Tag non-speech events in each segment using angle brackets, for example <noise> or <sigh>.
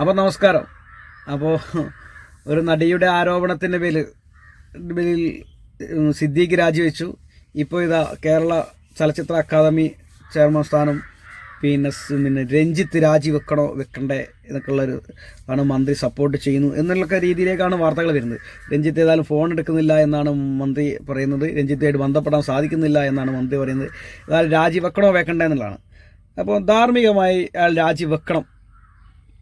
അപ്പോൾ നമസ്കാരം. അപ്പോൾ ഒരു നടിയുടെ ആരോപണത്തിന്റെ പേരിൽ പേരിൽ സിദ്ദീഖ് രാജിവെച്ചു. ഇപ്പോൾ ഇതാ കേരള ചലച്ചിത്ര അക്കാദമി ചെയർമാൻ സ്ഥാനം പിന്നെ പിന്നെ രഞ്ജിത്ത് രാജിവെക്കണോ വെക്കണ്ടേ എന്നൊക്കെയുള്ളൊരു ആണ് മന്ത്രി സപ്പോർട്ട് ചെയ്യുന്നു എന്നുള്ള രീതിയിലേക്കാണ് വാർത്തകൾ വരുന്നത്. രഞ്ജിത്ത് ഏതായാലും ഫോൺ എടുക്കുന്നില്ല എന്നാണ് മന്ത്രി പറയുന്നത്. രഞ്ജിത്തായിട്ട് ബന്ധപ്പെടാൻ സാധിക്കുന്നില്ല എന്നാണ് മന്ത്രി പറയുന്നത്. ഏതായാലും രാജിവെക്കണോ വെക്കണ്ടേ എന്നുള്ളതാണ്. അപ്പോൾ ധാർമ്മികമായി അയാൾ രാജിവെക്കണം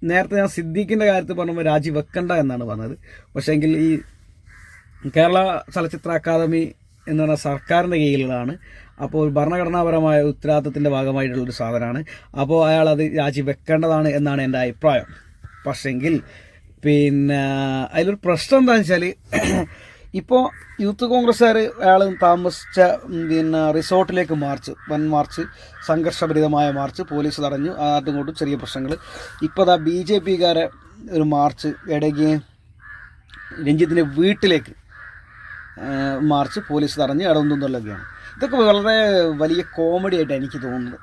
നേരത്തെ ഞാൻ സിദ്ദീഖിന്റെ കാര്യത്തിൽ പറഞ്ഞപ്പോൾ രാജി വെക്കണ്ട എന്നാണ് പറഞ്ഞത്. പക്ഷേ എങ്കിൽ ഈ കേരള ചലച്ചിത്ര അക്കാദമി എന്ന് പറഞ്ഞ സർക്കാരിന്റെ കീഴിലാണ്. അപ്പോൾ ഒരു ഭരണഘടനാപരമായ ഉത്തരവാദിത്തത്തിന്റെ ഭാഗമായിട്ടുള്ളൊരു സാധനമാണ്. അപ്പോൾ അയാൾ അത് രാജി വെക്കേണ്ടതാണ് എന്നാണ് എന്റെ അഭിപ്രായം. പക്ഷെങ്കിൽ പിന്നെ അതിലൊരു പ്രശ്നം എന്താണെന്ന് വെച്ചാൽ ഇപ്പോൾ യൂത്ത് കോൺഗ്രസ്സുകാർ അയാൾ താമസിച്ച പിന്നെ റിസോർട്ടിലേക്ക് മാർച്ച് വൻ മാർച്ച് സംഘർഷഭരിതമായ മാർച്ച് പോലീസ് തടഞ്ഞു. അതും കൊണ്ടും ചെറിയ പ്രശ്നങ്ങൾ ഇപ്പോൾ അതാ ബി ജെ പിക്കാരെ ഒരു മാർച്ച് ഇടയ്ക്ക് രഞ്ജിത്തിന്റെ വീട്ടിലേക്ക് മാർച്ച് പോലീസ് തടഞ്ഞ് ഇടവന്തുന്നൊക്കെയാണ് ഇതൊക്കെ വളരെ വലിയ കോമഡി ആയിട്ട് എനിക്ക് തോന്നുന്നത്.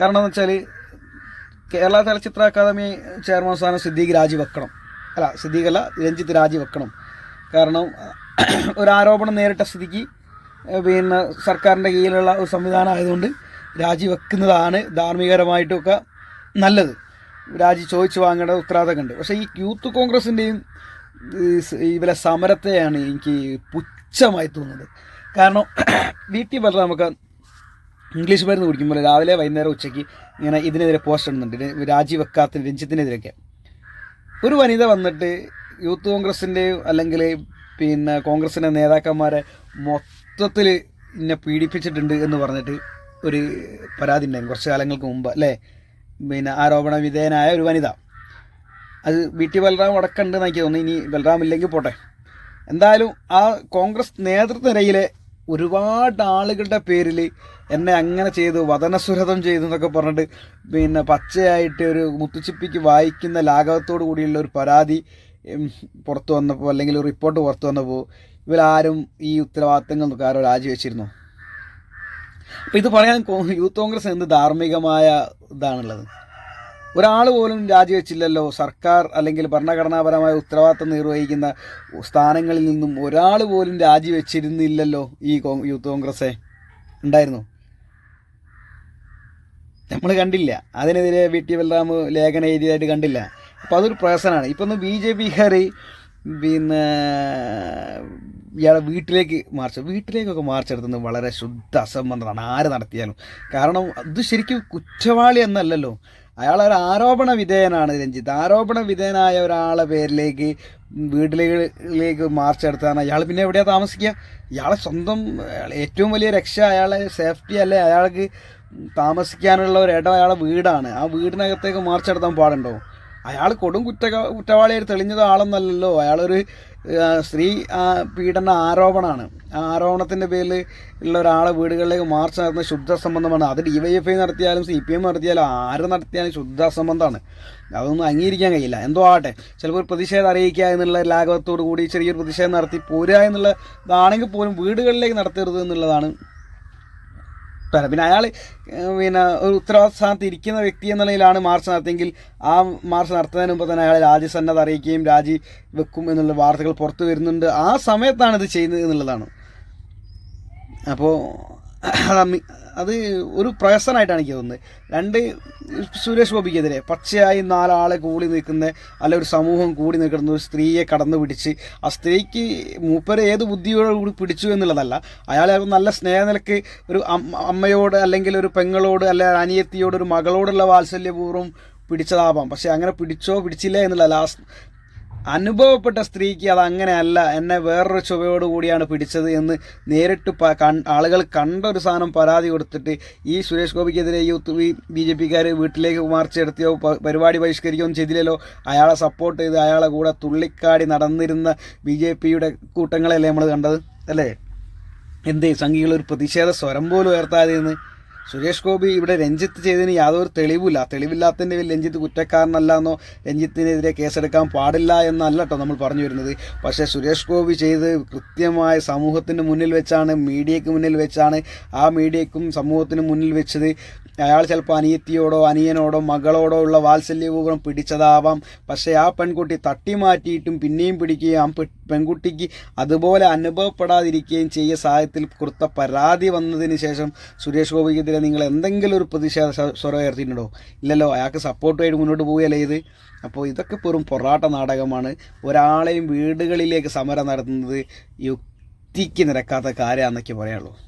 കാരണം എന്ന് വെച്ചാൽ കേരള ചലച്ചിത്ര അക്കാദമി ചെയർമാൻ സ്ഥാനം സിദ്ദീഖ് രാജിവെക്കണം. അല്ല സിദ്ദീഖ് അല്ല രഞ്ജിത്ത് രാജിവെക്കണം. കാരണം <clears throat> ഒരു ആരോപണം നേരിട്ട സ്ഥിതിക്ക് പിന്നെ സർക്കാരിന്റെ കീഴിലുള്ള ഒരു സംവിധാനം ആയതുകൊണ്ട് രാജിവെക്കുന്നതാണ് ധാർമ്മികരമായിട്ടൊക്കെ നല്ലത്. രാജി ചോദിച്ചു വാങ്ങേണ്ട ഉത്തരവാദിത്തം ഉണ്ട്. പക്ഷേ ഈ യൂത്ത് കോൺഗ്രസിന്റെയും ഇവരെ സമരത്തെയാണ് എനിക്ക് പുച്ഛമായി തോന്നുന്നത്. കാരണം <clears throat> വീട്ടിൽ പറഞ്ഞാൽ നമുക്ക് ഇംഗ്ലീഷ് മരുന്ന് കുടിക്കുമ്പോൾ രാവിലെ വൈകുന്നേരം ഉച്ചയ്ക്ക് ഇങ്ങനെ ഇതിനെതിരെ പോസ്റ്റ് ഇടുന്നുണ്ട്. രാജി രഞ്ജിത്തിനെതിരെയൊക്കെ ഒരു വനിത വന്നിട്ട് യൂത്ത് കോൺഗ്രസിന്റെയും അല്ലെങ്കിൽ പിന്നെ കോൺഗ്രസിന്റെ നേതാക്കന്മാരെ മൊത്തത്തിൽ എന്നെ പീഡിപ്പിച്ചിട്ടുണ്ട് എന്ന് പറഞ്ഞിട്ട് ഒരു പരാതി ഉണ്ടായിരുന്നു കുറച്ച് കാലങ്ങൾക്ക് മുമ്പ് അല്ലേ? പിന്നെ ആരോപണ വിധേയനായ ഒരു വനിത. അത് വി. ടി. ബലറാം അടക്കമുണ്ടെന്ന് എനിക്ക് തോന്നുന്നു. ഇനി ബലറാം ഇല്ലെങ്കിൽ പോട്ടെ. എന്തായാലും ആ കോൺഗ്രസ് നേതൃനിരയിലെ ഒരുപാട് ആളുകളുടെ പേരിൽ എന്നെ അങ്ങനെ ചെയ്തു വതനസുരതം ചെയ്തു എന്നൊക്കെ പറഞ്ഞിട്ട് പിന്നെ പച്ചയായിട്ട് ഒരു മുത്തുച്ചിപ്പിക്ക് വായിക്കുന്ന ലാഘവത്തോടു കൂടിയുള്ള ഒരു പരാതി പുറത്തു വന്നപ്പോൾ അല്ലെങ്കിൽ റിപ്പോർട്ട് പുറത്തു വന്നപ്പോൾ ഇവരാരും ഈ ഉത്തരവാദിത്തങ്ങൾ ആരോ രാജിവെച്ചിരുന്നു? അപ്പോൾ ഇത് പറയാൻ യൂത്ത് കോൺഗ്രസ് എന്ത് ധാർമ്മികമായ ഇതാണുള്ളത്? ഒരാൾ പോലും രാജിവെച്ചില്ലല്ലോ. സർക്കാർ അല്ലെങ്കിൽ ഭരണഘടനാപരമായ ഉത്തരവാദിത്തം നിർവഹിക്കുന്ന സ്ഥാനങ്ങളിൽ നിന്നും ഒരാൾ പോലും രാജിവെച്ചിരുന്നില്ലല്ലോ ഈ യൂത്ത് കോൺഗ്രസ്സെ ഉണ്ടായിരുന്നു? നമ്മൾ കണ്ടില്ല. അതിനെതിരെ വി ടി ബലറാം ലേഖനം എഴുതിയതായിട്ട് കണ്ടില്ല. അപ്പോൾ അതൊരു പ്രയാസനാണ് ഇപ്പം ഒന്ന് ബി ജെ പിക്കാർ പിന്നെ ഇയാളെ വീട്ടിലേക്ക് മാർച്ച് വീട്ടിലേക്കൊക്കെ മാർച്ച് നടത്തുന്നത് വളരെ ശുദ്ധ അസംബന്ധമാണ്. ആര് നടത്തിയാലും. കാരണം അത് ശരിക്കും കുറ്റവാളി എന്നല്ലല്ലോ. അയാൾ ആരോപണ വിധേയനാണ് രഞ്ജിത്ത്. ആരോപണ വിധേയനായ ഒരാളെ പേരിലേക്ക് വീട്ടിലേക്ക് മാർച്ച് എടുത്താണ് അയാൾ പിന്നെ എവിടെയാണ് താമസിക്കുക? ഇയാളെ സ്വന്തം ഏറ്റവും വലിയ രക്ഷ അയാളെ സേഫ്റ്റി അല്ലെ? അയാൾക്ക് താമസിക്കാനുള്ള ഒരു ഇടം അയാളെ വീടാണ്. ആ വീടിനകത്തേക്ക് മാർച്ച് നടത്താൻ പാടുണ്ടോ? അയാൾ കൊടും കുറ്റ കുറ്റവാളിയായി തെളിഞ്ഞത് ആളൊന്നല്ലല്ലോ. അയാളൊരു സ്ത്രീ പീഡന ആരോപണമാണ് ആ ആരോപണത്തിന്റെ പേരിൽ ഉള്ള ഒരാളെ വീടുകളിലേക്ക് മാർച്ച് നടത്തുന്ന ശുദ്ധ സംബന്ധമാണ് അത് ഡി വൈ എഫ് ഐ നടത്തിയാലും സി പി എം നടത്തിയാലും ആര് നടത്തിയാലും ശുദ്ധ സംബന്ധമാണ് അതൊന്നും അംഗീകരിക്കാൻ കഴിയില്ല. എന്തോ ആകട്ടെ. ചിലപ്പോൾ ഒരു പ്രതിഷേധം അറിയിക്കുക എന്നുള്ള ലാഘവത്തോടു കൂടി ചെറിയൊരു പ്രതിഷേധം നടത്തി പോരുക എന്നുള്ള ഇതാണെങ്കിൽ പോലും വീടുകളിലേക്ക് നടത്തരുത് എന്നുള്ളതാണ് പറയാം പിന്നെ അയാൾ പിന്നെ ഒരു ഉത്തരവാദിത്ത സ്ഥാനത്ത് ഇരിക്കുന്ന വ്യക്തി എന്ന നിലയിലാണ് മാർച്ച് നടത്തിയെങ്കിൽ ആ മാർച്ച് നടത്തുന്നതിന് മുമ്പ് തന്നെ അയാൾ രാജ്യസന്നദ്ധ അറിയിക്കുകയും രാജി വെക്കും എന്നുള്ള വാർത്തകൾ പുറത്തു വരുന്നുണ്ട്. ആ സമയത്താണ് ഇത് ചെയ്യുന്നത് എന്നുള്ളതാണ്. അപ്പോൾ അത് ഒരു പ്രഹസനമായിട്ടാണ് എനിക്ക് തോന്നുന്നത്. രണ്ട് സുരേഷ് ഗോപിക്കെതിരെ പച്ചയായി നാലാളെ കൂടി നിൽക്കുന്ന അല്ല ഒരു സമൂഹം കൂടി നിൽക്കുന്ന ഒരു സ്ത്രീയെ കടന്നു പിടിച്ച് ആ സ്ത്രീക്ക് മൂപ്പരെ ഏത് ബുദ്ധിയോടുകൂടി പിടിച്ചു എന്നുള്ളതല്ല അയാളെ നല്ല സ്നേഹനിലക്ക് ഒരു അമ്മയോട് അല്ലെങ്കിൽ ഒരു പെങ്ങളോട് അല്ലെ അനിയത്തിയോട് ഒരു മകളോടുള്ള വാത്സല്യപൂർവം പിടിച്ചതാവാം. പക്ഷേ അങ്ങനെ പിടിച്ചോ പിടിച്ചില്ല എന്നുള്ള ലാസ്റ്റ് അനുഭവപ്പെട്ട സ്ത്രീക്ക് അത് അങ്ങനെയല്ല എന്നെ വേറൊരു ചുവയോട് കൂടിയാണ് പിടിച്ചത് എന്ന് നേരിട്ട് ആളുകൾ കണ്ട ഒരു സാധനം പരാതി കൊടുത്തിട്ട് ഈ സുരേഷ് ഗോപിക്കെതിരെ യൂത്ത് ബി ജെ പിക്കാർ വീട്ടിലേക്ക് മാർച്ച് നടത്തിയോ പരിപാടി ബഹിഷ്കരിക്കുകയോ ചെയ്തില്ലല്ലോ. അയാളെ സപ്പോർട്ട് ചെയ്ത് അയാളെ കൂടെ തുള്ളിക്കാടി നടന്നിരുന്ന ബി ജെ പിയുടെ കൂട്ടങ്ങളല്ലേ നമ്മൾ കണ്ടത്? അല്ലേ? എന്തേ സംഘികൾ ഒരു പ്രതിഷേധ സ്വരം പോലും ഉയർത്താതെ നിന്ന് സുരേഷ് ഗോപി ഇവിടെ രഞ്ജിത്ത് ചെയ്തതിന് യാതൊരു തെളിവില്ല. തെളിവില്ലാത്തതിന്റെ പേരിൽ രഞ്ജിത്ത് കുറ്റക്കാരനല്ല എന്നോ രഞ്ജിത്തിനെതിരെ കേസെടുക്കാൻ പാടില്ല എന്നല്ല കേട്ടോ നമ്മൾ പറഞ്ഞു വരുന്നത്. പക്ഷേ സുരേഷ് ഗോപി ചെയ്ത് കൃത്യമായ സമൂഹത്തിന് മുന്നിൽ വെച്ചാണ് മീഡിയയ്ക്ക് മുന്നിൽ വെച്ചാണ് ആ മീഡിയയ്ക്കും സമൂഹത്തിന് മുന്നിൽ വെച്ചത്. അയാൾ ചിലപ്പോൾ അനിയത്തിയോടോ അനിയനോടോ മകളോടോ ഉള്ള വാത്സല്യപൂർവം പിടിച്ചതാവാം. പക്ഷേ ആ പെൺകുട്ടി തട്ടി മാറ്റിയിട്ടും പിന്നെയും പിടിക്കുകയും ആ പെൺകുട്ടിക്ക് അതുപോലെ അനുഭവപ്പെടാതിരിക്കുകയും ചെയ്യ സാഹചര്യത്തിൽ കൊടുത്ത പരാതി വന്നതിന് ശേഷം സുരേഷ് ഗോപിക്കെതിരെ നിങ്ങൾ എന്തെങ്കിലും ഒരു പ്രതിഷേധ സ്വ- സ്വരം ഉയർത്തിയിട്ടുണ്ടോ? ഇല്ലല്ലോ അയാൾക്ക് സപ്പോർട്ടുമായിട്ട് മുന്നോട്ട് പോവുകയല്ലേ ഇത്. അപ്പോൾ ഇതൊക്കെ വെറും പൊറാട്ട നാടകമാണ്. ഒരാളെയും വീടുകളിലേക്ക് സമരം നടത്തുന്നത് യുക്തിക്ക് നിരക്കാത്ത കാര്യമാണെന്നൊക്കെ പറയാനുള്ളൂ.